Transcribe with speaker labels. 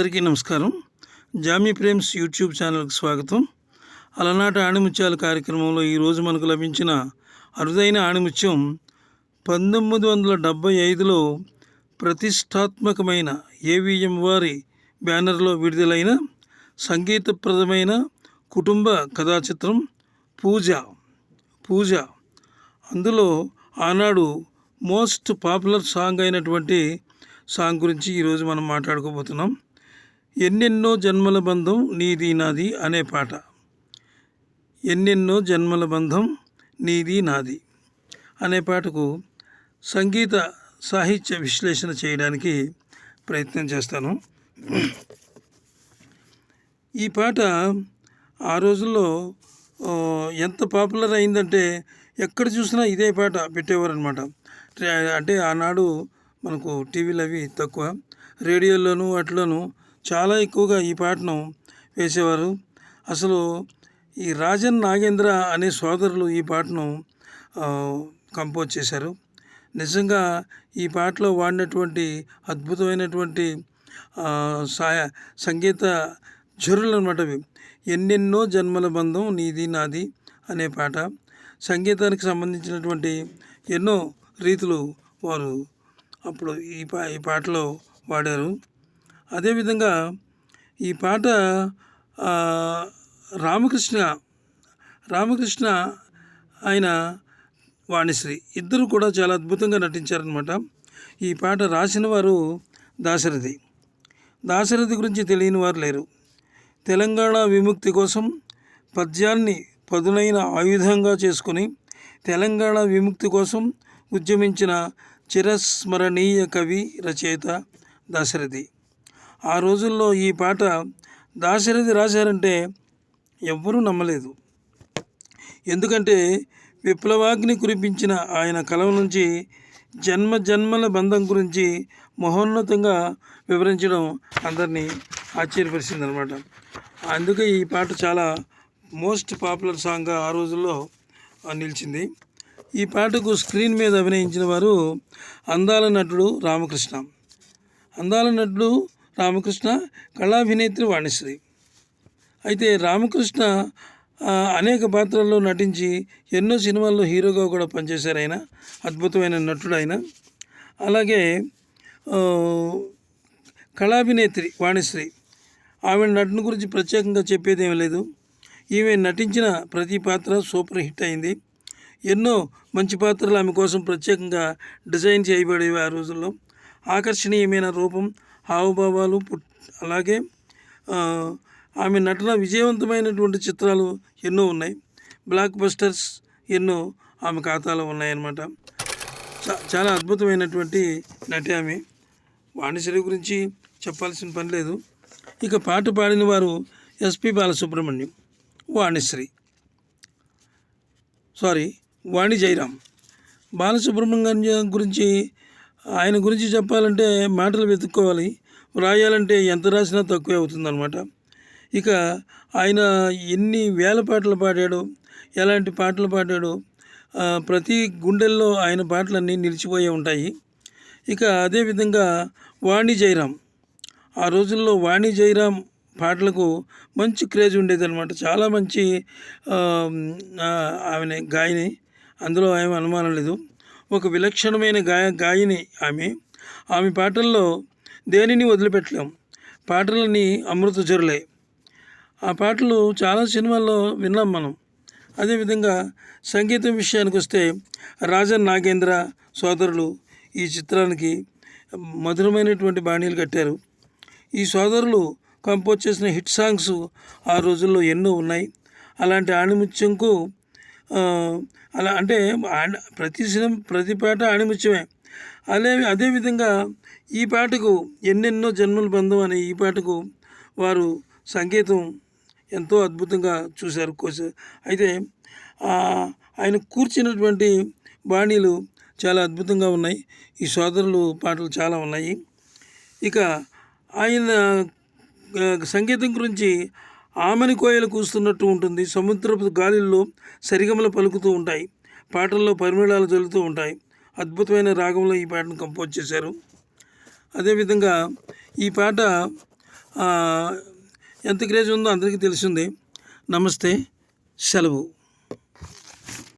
Speaker 1: అందరికీ నమస్కారం Jamie Prem's YouTube ఛానల్కి స్వాగతం అలనాట ఆణిముత్యాల కార్యక్రమంలో ఈరోజు మనకు లభించిన అరుదైన ఆణిముత్యం పంతొమ్మిది వందల డెబ్భై ఐదులో ప్రతిష్టాత్మకమైన ఏవిఎం వారి బ్యానర్లో విడుదలైన సంగీతప్రదమైన కుటుంబ కథాచిత్రం పూజ పూజ అందులో ఆనాడు మోస్ట్ పాపులర్ సాంగ్ అయినటువంటి సాంగ్ గురించి ఈరోజు మనం మాట్లాడుకోబోతున్నాం ఎన్నెన్నో జన్మల బంధం నీది నాది అనే పాట ఎన్నెన్నో జన్మల బంధం నీది నాది అనే పాటకు సంగీత సాహిత్య విశ్లేషణ చేయడానికి ప్రయత్నం చేస్తాను ఈ పాట ఆ రోజుల్లో ఎంత పాపులర్ అయిందంటే ఎక్కడ చూసినా ఇదే పాట పెట్టేవారు అనమాట అంటే ఆనాడు మనకు టీవీలు అవి తక్కువ రేడియోలోను వాటిలోనూ చాలా ఎక్కువగా ఈ పాటను వేసేవారు అసలు ఈ రాజన్ నాగేంద్ర అనే సోదరులు ఈ పాటను కంపోజ్ చేశారు నిజంగా ఈ పాటలో వాడినటువంటి అద్భుతమైనటువంటి సాయ సంగీత జరులు అనమాట అవి ఎన్నెన్నో జన్మల బంధం నీది నాది అనే పాట సంగీతానికి సంబంధించినటువంటి ఎన్నో రీతులు వారు అప్పుడు ఈ పా ఈ పాటలో వాడారు అదేవిధంగా ఈ పాట రామకృష్ణ రామకృష్ణ ఆయన వాణిశ్రీ ఇద్దరు కూడా చాలా అద్భుతంగా నటించారనమాట ఈ పాట రాసిన వారు దాశరథి దాశరథి గురించి తెలియని వారు లేరు తెలంగాణ విముక్తి కోసం పద్యాన్ని పదునైన ఆయుధంగా చేసుకుని తెలంగాణ విముక్తి కోసం ఉద్యమించిన చిరస్మరణీయ కవి రచయిత దాశరథి ఆ రోజుల్లో ఈ పాట దాశరథి రాశారంటే ఎవ్వరూ నమ్మలేదు ఎందుకంటే విప్లవాగ్ని కురిపించిన ఆయన కలం నుంచి జన్మ జన్మల బంధం గురించి మహోన్నతంగా వివరించడం అందరినీ ఆశ్చర్యపరిచింది అనమాట అందుకే ఈ పాట చాలా మోస్ట్ పాపులర్ సాంగ్గా ఆ రోజుల్లో నిలిచింది ఈ పాటకు స్క్రీన్ మీద అభినయించిన వారు అందాల నటుడు రామకృష్ణ అందాల నటుడు రామకృష్ణ కళాభినేత్రి వాణిశ్రీ అయితే రామకృష్ణ అనేక పాత్రల్లో నటించి ఎన్నో సినిమాల్లో హీరోగా కూడా పనిచేశారు ఆయన అద్భుతమైన నటుడు ఆయన అలాగే కళాభినేత్రి వాణిశ్రీ ఆమె నటన గురించి ప్రత్యేకంగా ఏమీ లేదు ఈమె నటించిన ప్రతి పాత్ర సూపర్ హిట్ అయింది ఎన్నో మంచి పాత్రలు ఆమె కోసం ప్రత్యేకంగా డిజైన్ చేయబడేవి ఆ రోజుల్లో ఆకర్షణీయమైన రూపం హావభావాలు అలాగే ఆమె నటన విజయవంతమైనటువంటి చిత్రాలు ఎన్నో ఉన్నాయి బ్లాక్ బస్టర్స్ ఎన్నో ఆమె ఖాతాలో ఉన్నాయన్నమాట చాలా అద్భుతమైనటువంటి నటి ఆమె వాణిశ్రీ గురించి చెప్పాల్సిన పని లేదు ఇక పాట పాడిన వారు ఎస్పి బాలసుబ్రహ్మణ్యం వాణిశ్రీ సారీ వాణి జయరాం బాలసుబ్రహ్మణ్యం గురించి ఆయన గురించి చెప్పాలంటే మాటలు వెతుక్కోవాలి వ్రాయాలంటే ఎంత రాసినా తక్కువే అవుతుందన్నమాట ఇక ఆయన ఎన్ని వేల పాటలు పాడాడు ఎలాంటి పాటలు పాడాడు ప్రతి గుండెల్లో ఆయన పాటలన్నీ నిలిచిపోయే ఉంటాయి ఇక అదేవిధంగా వాణి జయరాం ఆ రోజుల్లో వాణి జయరాం పాటలకు మంచి క్రేజ్ ఉండేది అనమాట చాలా మంచి ఆమె గాయని అందులో ఏమి అనుమానం లేదు ఒక విలక్షణమైన గాయ గాయని ఆమె ఆమె పాటల్లో దేనిని వదిలిపెట్టలేం పాటలని అమృతజరులే ఆ పాటలు చాలా సినిమాల్లో విన్నాం మనం అదేవిధంగా సంగీతం విషయానికి వస్తే రాజన్ నాగేంద్ర సోదరులు ఈ చిత్రానికి మధురమైనటువంటి బాణీలు కట్టారు ఈ సోదరులు కంపోజ్ చేసిన హిట్ సాంగ్స్ ఆ రోజుల్లో ఎన్నో ఉన్నాయి అలాంటి ఆణిముత్యంకు అలా అంటే ప్రతి సినిమా ప్రతి పాట ఆణిముత్యమే అదే అదేవిధంగా ఈ పాటకు ఎన్నెన్నో జన్మల బంధం అనే ఈ పాటకు వారు సంగీతం ఎంతో అద్భుతంగా చూశారు కోస అయితే ఆయన కూర్చున్నటువంటి బాణీలు చాలా అద్భుతంగా ఉన్నాయి ఈ సోదరులు పాటలు చాలా ఉన్నాయి ఇక ఆయన సంగీతం గురించి ఆమెని కోయలు కూస్తున్నట్టు ఉంటుంది సముద్రపు గాలిల్లో సరిగమలు పలుకుతూ ఉంటాయి పాటల్లో పరిమళాలు జల్లుతూ ఉంటాయి అద్భుతమైన రాగంలో ఈ పాటను కంపోజ్ చేశారు అదేవిధంగా ఈ పాట ఎంత క్రేజ్ ఉందో అందరికీ తెలిసిందే నమస్తే సెలవు